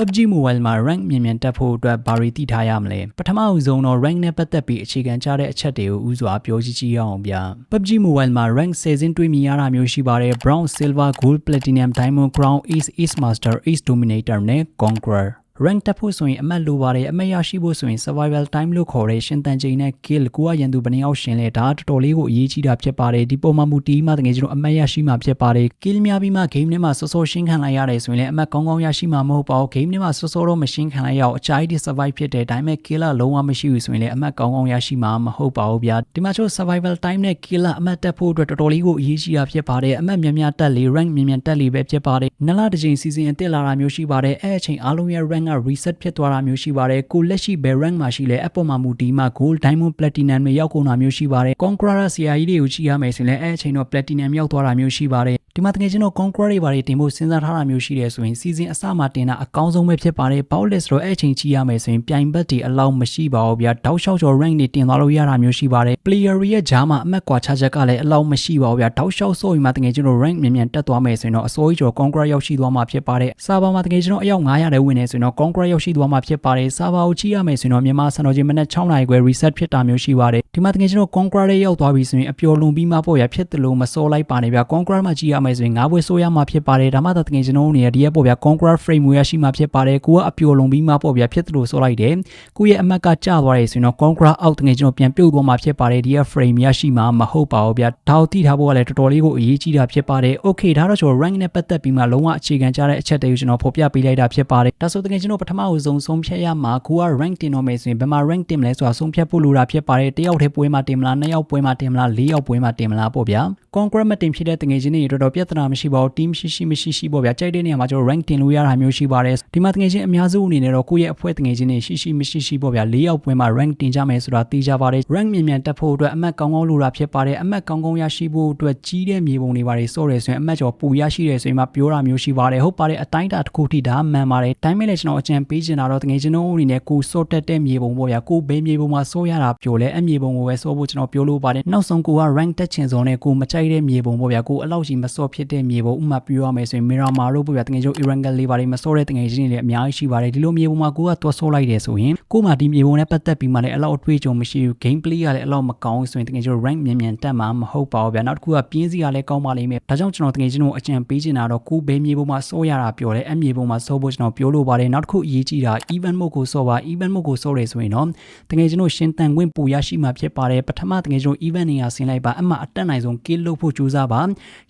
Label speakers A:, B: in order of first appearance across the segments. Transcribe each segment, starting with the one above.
A: PUBG Mobile မှာ rank မြင်မြန်တက်ဖို့အတွက်ဘာတွေသိထားရမလဲပထမအဦးဆုံးတော့ rank နဲ့ပတ်သက်ပြီးအခြေခံကြတဲ့အချက်တွေကိုဥစွာပြောကြည့်ကြည့်ရအောင်ဗျာ PUBG Mobile မှာ rank 10ဆင်းတွေးမြင်ရတာမျိုးရှိပါတယ် Bronze Silver Gold Platinum Diamond Crown Ace Ace Master Ace Dominator နဲ့ Conqueror rank တက်ဖို့ဆိုရင်အမှတ်လိုပါတယ်အမှတ်ရရှိဖို့ဆိုရင် survival time လို့ခေါ်တဲ့ရှင်တန်ချိန်နဲ့ kill ကိုကရန်သူဘယ်နှယောက်ရှင်လဲဒါတော်တော်လေးကိုအရေးကြီးတာဖြစ်ပါတယ်ဒီပုံမှန်မူတီးမှတကယ်ကျွန်တော်အမှတ်ရရှိမှာဖြစ်ပါတယ် kill များပြီးမှ game ထဲမှာစောစောရှင်းခံလိုက်ရတယ်ဆိုရင်လည်းအမှတ်ကောင်းကောင်းရရှိမှာမဟုတ်ပါဘူး game ထဲမှာစောစောတော့မရှင်းခံလိုက်ရအောင်အချိုက်ဒီ survive ဖြစ်တယ်ဒါပေမဲ့ killer လုံးဝမရှိဘူးဆိုရင်လည်းအမှတ်ကောင်းကောင်းရရှိမှာမဟုတ်ပါဘူးဗျာဒီမှာချို့ survival time နဲ့ killer အမှတ်တက်ဖို့အတွက်တော်တော်လေးကိုအရေးကြီးတာဖြစ်ပါတယ်အမှတ်များများတက်လေ rank မြန်မြန်တက်လေပဲဖြစ်ပါတယ်နလတစ်ချိန် season အတက်လာတာမျိုးရှိပါတယ်အဲ့အချိန်အားလုံးရဲ့ rank က reset ဖြစ်သွားတာမျိုးရှိပါတယ်ကိုလက်ရှိဘယ် rank မှာရှိလဲအပေါ်မှာမူဒီမှာ gold diamond platinum တွေရောက်ကုန်တာမျိုးရှိပါတယ် conqueror ဆရာကြီးတွေကိုကြည့်ရမယ်ဆိုရင်လည်းအဲ့အချိန်တော့ platinum ရောက်သွားတာမျိုးရှိပါတယ် ဒီမှာတကယ်ချင်းတော့ conqueror တွေဘာတွေတင်ဖို့စဉ်းစားထားတာမျိုးရှိတယ်ဆိုရင် season အစမှာတင်တာအကောင်းဆုံးပဲဖြစ်ပါတယ်ဘောက်လက်ဆိုတော့အဲ့အချိန်ကြည့်ရမယ်ဆိုရင်ပြိုင်ဘက်တွေအလောက်မရှိပါဘူးဗျာတောက်လျှောက်ကျော် rank တွေတင်သွားလို့ရတာမျိုးရှိပါတယ် player ရဲ့ဂျားမှာအမှတ်ကွာခြားချက်ကလည်းအလောက်မရှိပါဘူးဗျာတောက်လျှောက်ဆိုရင်မှတကယ်ချင်းတော့ rank မြန်မြန်တက်သွားမယ်ဆိုရင်တော့အစိုးရကျော် conqueror ရောက်ရှိသွားမှာဖြစ်ပါတယ်စာဘာမှာတကယ်ချင်းတော့အယောက်900တဲ့ဝင်နေဆိုရင်တော့ conqueror ရောက်ရှိသွားမှာဖြစ်ပါတယ်စာဘာကိုကြည့်ရမယ်ဆိုရင်တော့မြန်မာစံတော်ချိန်မနက်6နာရီခွဲ reset ဖြစ်တာမျိုးရှိပါတယ်ဒီမှာတကယ်ကျွန်တော် conqueror ရဲ့ရောက်သွားပြီဆိုရင်အပျော်လွန်ပြီးမှပေါ့ရဖြစ်တယ်လို့မစောလိုက်ပါနဲ့ဗျာ conqueror မှာကြည့်ရမယ်ဆိုရင်ငါးဘွဲဆိုးရမှာဖြစ်ပါတယ်ဒါမှသာတကယ်ကျွန်တော်တို့နေရဒီရဲ့ပေါ့ဗျာ conqueror frame ဝရရှိမှာဖြစ်ပါတယ်ကိုကအပျော်လွန်ပြီးမှပေါ့ဗျာဖြစ်တယ်လို့ဆိုလိုက်တယ်ကိုရဲ့အမတ်ကကျသွားတယ်ဆိုရင်တော့ conqueror out တကယ်ကျွန်တော်ပြန်ပြုတ်သွားမှာဖြစ်ပါတယ်ဒီရဲ့ frame ရရှိမှာမဟုတ်ပါဘူးဗျာဒါကိုသိထားဖို့ကလည်းတော်တော်လေးကိုအရေးကြီးတာဖြစ်ပါတယ် okay ဒါတော့ကျွန်တော် rank နဲ့ပတ်သက်ပြီးမှလုံးဝအခြေခံကြတဲ့အချက်တွေကိုကျွန်တော်ဖော်ပြပေးလိုက်တာဖြစ်ပါတယ်ဒါဆိုတကယ်ကျွန်တော်ပထမအဆုံးဆုံးဖြတ်ရမှာကိုက rank တင်တော့မယ်ဆိုရင်ဘယ်မှာ rank တင်မလဲဆိုတာဆုံးဖြတ်ဖို့လိုတာဖြစ်ပါတယ်တယောက်တည်းပွဲမှာတင်မလားနှစ်ယောက်ပွဲမှာတင်မလားလေးယောက်ပွဲမှာတင်မလားပေါ့ဗျာ concrete မတင်ဖြစ်တဲ့တငယ်ချင်းတွေတော်တော်ပြဿနာမရှိပါဘူး team ရှိရှိမရှိရှိပေါ့ဗျာကြိုက်တဲ့နေရာမှာကျွန်တော် rank တင်လို့ရတာမျိုးရှိပါတယ်ဒီမှာတငယ်ချင်းအများစုအနေနဲ့တော့ကိုယ့်ရဲ့အဖွဲ့တငယ်ချင်းတွေရှိရှိမရှိရှိပေါ့ဗျာလေးယောက်ပွဲမှာ rank တင်ကြမယ်ဆိုတာသိကြပါတယ် rank မြန်မြန်တက်ဖို့အတွက်အမှတ်ကောင်းကောင်းလိုတာဖြစ်ပါတယ်အမှတ်ကောင်းကောင်းရရှိဖို့အတွက်ကြီးတဲ့မြေပုံတွေပါတယ်စော့တယ်ဆိုရင်အမှတ်ကျော်ပူရရှိတယ်ဆိုရင်မှပြောတာမျိုးရှိပါတယ်ဟုတ်ပါတယ်အတိုင်းတာတစ်ခုထိဒါမှန်ပါတယ်ဒါပေမဲ့လည်းကျွန်တော်အကြံပေးချင်တာတော့တငယ်ချင်းတို့အနေနဲ့ကိုစော့တက်တဲ့မြေပုံပေါ့ဗျာကိုဘဲမြေပုံမှာစော့ရတာပြောလဲအမြေပုံကိုပဲစော့ဖို့ကျွန်တော်ပြောလို့ပါတယ်နောက်ဆုံးကိုက rank တက်ချင်စုံနဲ့ကိုမကြိုက်တဲ့မြေပုံပေါ့ဗျာကိုအလောက်ကြီးမစော့ဖြစ်တဲ့မြေပုံဥမာပြောရမယ်ဆိုရင် Miramar တို့ပေါ့ဗျာတကယ်ကျိုး Irangal လေးပါတယ်မစော့တဲ့တကယ်ချင်းတွေလည်းအများကြီးရှိပါတယ်ဒီလိုမြေပုံမှာကိုကသွားစော့လိုက်တယ်ဆိုရင်ကိုမှဒီမြေပုံနဲ့ပတ်သက်ပြီးမှလည်းအလောက်အတွေ့အကြုံမရှိဘူး gameplay ကလည်းအလောက်မကောင်းဆိုရင်တကယ်ကျိုး rank မြန်မြန်တက်မှာမဟုတ်ပါဘူးဗျာနောက်တစ်ခုကပြင်းစီကလည်းကောင်းပါလိမ့်မယ်ဒါကြောင့်ကျွန်တော်တကယ်ချင်းတို့အကြံပေးချင်တာတော့ကိုဘဲမြေပုံမှာစော့ရတာပြောတယ်အမြေပုံမှာစော့ဖို့ကျွန်တော်ပြောလို့ပါတယ်နောက်တစ်ခုအရေးကြီးတာ event mode ကိုစော့ပါ event mode ကိုစော့တယ်ဆိုရင်တော့တကယ်ချင်းတို့ရှင်းတန်ခွင့်ပူရရှိမှာဖြစ်ပါတယ်ပထမတကယ်ကျွန်တော် event နေရာဆင်းလိုက်ပါအမှအတက်နိုင်ဆုံး kill လုပ်ဖို့ကြိုးစားပါ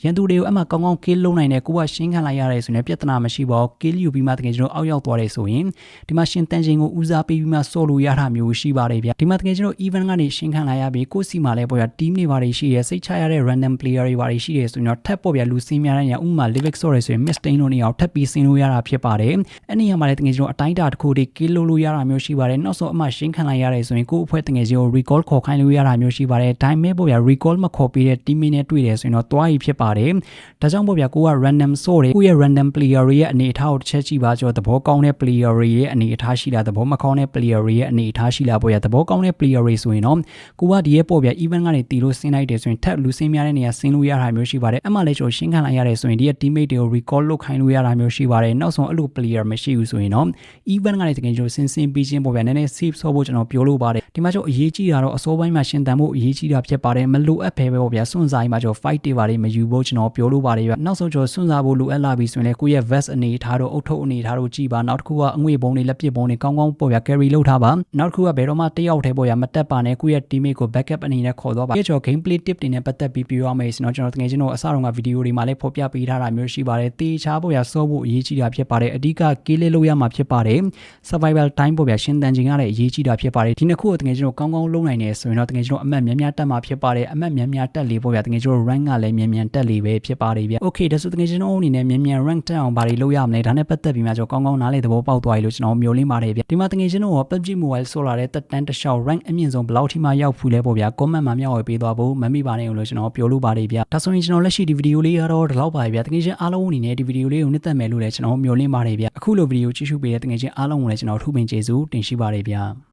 A: ရန်သူတွေကိုအမှကောင်းကောင်း kill လုပ်နိုင်တယ်ကိုကရှင်းခံလိုက်ရတယ်ဆိုရင်ပြဿနာမရှိပါဘူး kill ယူပြီးမှတကယ်ကျွန်တော်အောက်ရောက်သွားတယ်ဆိုရင်ဒီမှာရှင်တန်ချိန်ကိုဦးစားပေးပြီးမှဆော့လို့ရတာမျိုးရှိပါတယ်ဗျဒီမှာတကယ်ကျွန်တော် event ကနေရှင်းခံလိုက်ရပြီးကိုစီမှာလည်းပေါ့ဗျာ team တွေပါတယ်ရှိတယ်စိတ်ချရတဲ့ random player တွေပါတယ်ရှိတယ်ဆိုရင်တော့ထပ်ပေါ့ဗျာလူစင်းများတဲ့ညဥမာ livex ဆော့ရဆိုရင် mistake လို့နေအောင်ထပ်ပြီးစင်းလို့ရတာဖြစ်ပါတယ်အဲ့ဒီညမှာလည်းတကယ်ကျွန်တော်အတိုင်းတာတစ်ခုတည်း kill လုပ်လို့ရတာမျိုးရှိပါတယ်နောက်ဆုံးအမှရှင်းခံလိုက်ရတယ်ဆိုရင်ကို့အဖွဲ့တကယ်ချင်းကို recall ခေါ်ခိုင်းလို့ရတာမျိုးရှိပါတယ်ဒါပေမဲ့ပေါ့ဗျာ recall မခေါ်ပေးတဲ့ team နဲ့တွေ့တယ်ဆိုရင်တော့တွားရီဖြစ်ပါတယ်ဒါကြောင့်ပေါ့ဗျာကိုက random source တွေကိုယ့်ရဲ့ random player တွေရဲ့အနေအထားကိုတစ်ချက်ကြည့်ပါကြောသဘောကောင်းတဲ့ player တွေရဲ့အနေအထားရှိလားသဘောမကောင်းတဲ့ player တွေရဲ့အနေအထားရှိလားပေါ့ဗျာသဘောကောင်းတဲ့ player တွေဆိုရင်တော့ကိုကဒီရဲ့ပေါ့ဗျာ event ကနေတီလို့ဆင်းလိုက်တယ်ဆိုရင်ထပ်လူဆင်းများတဲ့နေရာဆင်းလို့ရတာမျိုးရှိပါတယ်အမှလည်းကျွန်တော်ရှင်းခံလိုက်ရတယ်ဆိုရင်ဒီရဲ့ teammate တွေကို recall လုပ်ခိုင်းလို့ရတာမျိုးရှိပါတယ်နောက်ဆုံးအဲ့လို player မရှိဘူးဆိုရင်တော့ event ကနေတကယ်ကျွန်တော်ဆင်းဆင်းပြီးချင်းပေါ့ဗျာနည်းနည်း save ဆော့ဖို့ကျွန်တော်ပြောလို့ပါတယ်ဒီမှာကျွန်တော်အရေးကြီးတာတော့အစောပိုင်းမှာရှင်းတန်ဖို့အရေးကြီးတာဖြစ်ပါတယ်မလိုအပ်ပဲပဲပေါ့ဗျာစွန့်စားကြီးမှာကျွန်တော် fight တွေပါတယ်မယူဖို့ကျွန်တော်ပြောလို့ပါတယ်ဗျနောက်ဆုံးကျွန်တော်စွန့်စားဖို့လိုအပ်လာပြီဆိုရင်လည်းကိုယ့်ရဲ့ vest အနေထားတော့အုတ်ထုပ်အနေထားတော့ကြည်ပါနောက်တစ်ခုကအငွေဘုံတွေလက်ပစ်ဘုံတွေကောင်းကောင်းပေါ့ဗျာ carry လုပ်ထားပါနောက်တစ်ခုကဘယ်တော့မှတယောက်တည်းပေါ့ဗျာမတက်ပါနဲ့ကိုယ့်ရဲ့ teammate ကို backup အနေနဲ့ခေါ်တော့ပါကျွန်တော် gameplay tip တွေနဲ့ပတ်သက်ပြီးပြောရမယ်ဆိုတော့ကျွန်တော်တကယ်ချင်းတော့အစတော့ကဗီဒီယိုတွေမှာလည်းဖော်ပြပေးထားတာမျိုးရှိပါတယ်တေချာပေါ့ဗျာစောဖို့အရေးကြီးတာဖြစ်ပါတယ်အဓိကကေးလေးလုပ်ရမှာဖြစ်ပါတယ် survival time ပေါ့ဗျာရှင်းတန်ချိန်ကလည်းအရေးကြီးတာဖြစ်ပါတယ်ဒီနှစ်ခုကိုတကယ်ကျွန်တော်ကောင်းကောင်းလုပ်နိုင်တယ်ဆိုရင်တော့တကယ်ကျွန်တော်အမှတ်များများတက်မှာဖြစ်ပါတယ်အမှတ်များများတက်လေပေါ့ဗျာတကယ်ကျွန်တော် rank ကလည်းမြန်မြန်တက်လေပဲဖြစ်ပါတယ်ဗျ okay ဒါဆိုတကယ်ကျွန်တော်အနေနဲ့မြန်မြန် rank တက်အောင်ဘာတွေလုပ်ရမလဲဒါနဲ့ပတ်သက်ပြီးမှကျွန်တော်ကောင်းကောင်းနားလေသဘောပေါက်သွားပြီလို့ကျွန်တော်မျှော်လင့်ပါတယ်ဗျဒီမှာတကယ်ကျွန်တော် PUBG Mobile ဆိုလာတဲ့တက်တန်းတစ်လျှောက် rank အမြင့်ဆုံးဘယ်လောက်ထိမှရောက်ဖူးလဲပေါ့ဗျာ comment မှာမျှဝေပေးသွားဖို့မမိပါနဲ့လို့ကျွန်တော်ပြောလို့ပါတယ်ဗျဒါဆိုရင်ကျွန်တော်လက်ရှိဒီဗီဒီယိုလေးကတော့ဒီလောက်ပါဗျတကယ်ချင်းအားလုံးအနေနဲ့ဒီဗီဒီယိုလေးကိုနှစ်သက်မယ်လို့လည်းကျွန်တော်မျှော်လင့်ပါတယ်ဗျအခုလိုဗီဒီယိုကြည့်ရှုပေးတဲ့တကယ်ချင်းအားလုံးကိုလည်းကျွန်တော်ထူပင်ကျေးဇူးတင်ရှိပါတယ်ဗျ